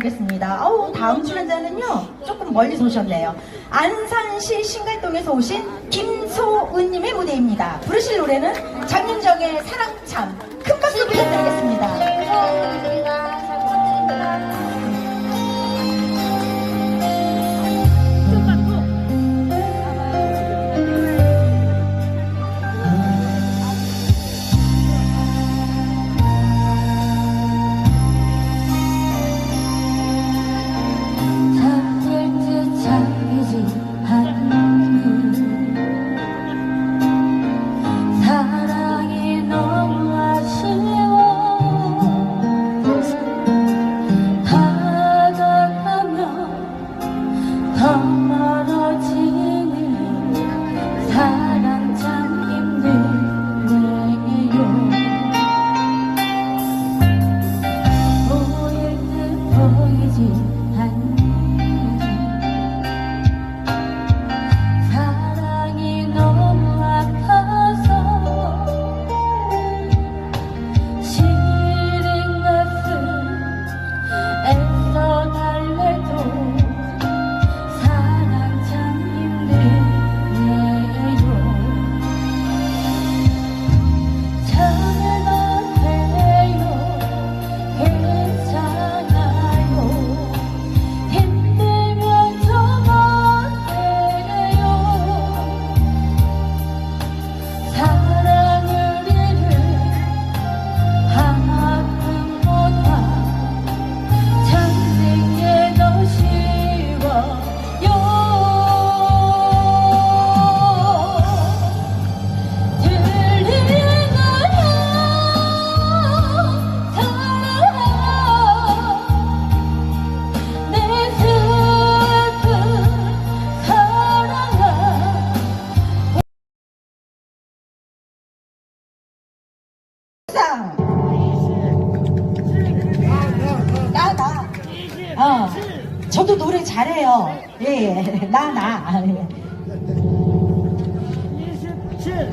만나보겠습니다. 어우, 다음 출연자는요, 조금 멀리서 오셨네요. 안산시 신갈동에서 오신 김소은님의 무대입니다. 부르실 노래는 장윤정의 사랑 어. 저도 노래 잘해요. 예, 예. 나, 나. 예.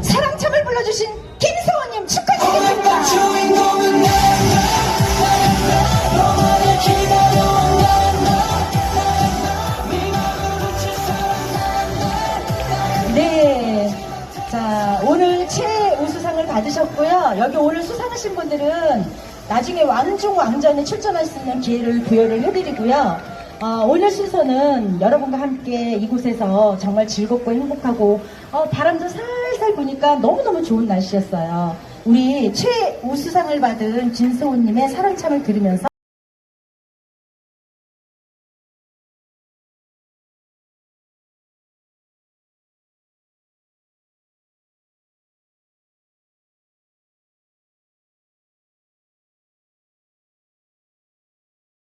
사랑참을 불러주신 김서원님 축하드리겠습니다. 네. 자, 오늘 최우수상을 받으셨고요. 여기 오늘 수상하신 분들은 나중에 왕중 왕전에 출전할 수 있는 기회를 부여를 해드리고요. 어, 오늘 순서는 여러분과 함께 이곳에서 정말 즐겁고 행복하고 어, 바람도 살살 부니까 너무너무 좋은 날씨였어요. 우리 최우수상을 받은 진소우님의 사랑참을 들으면서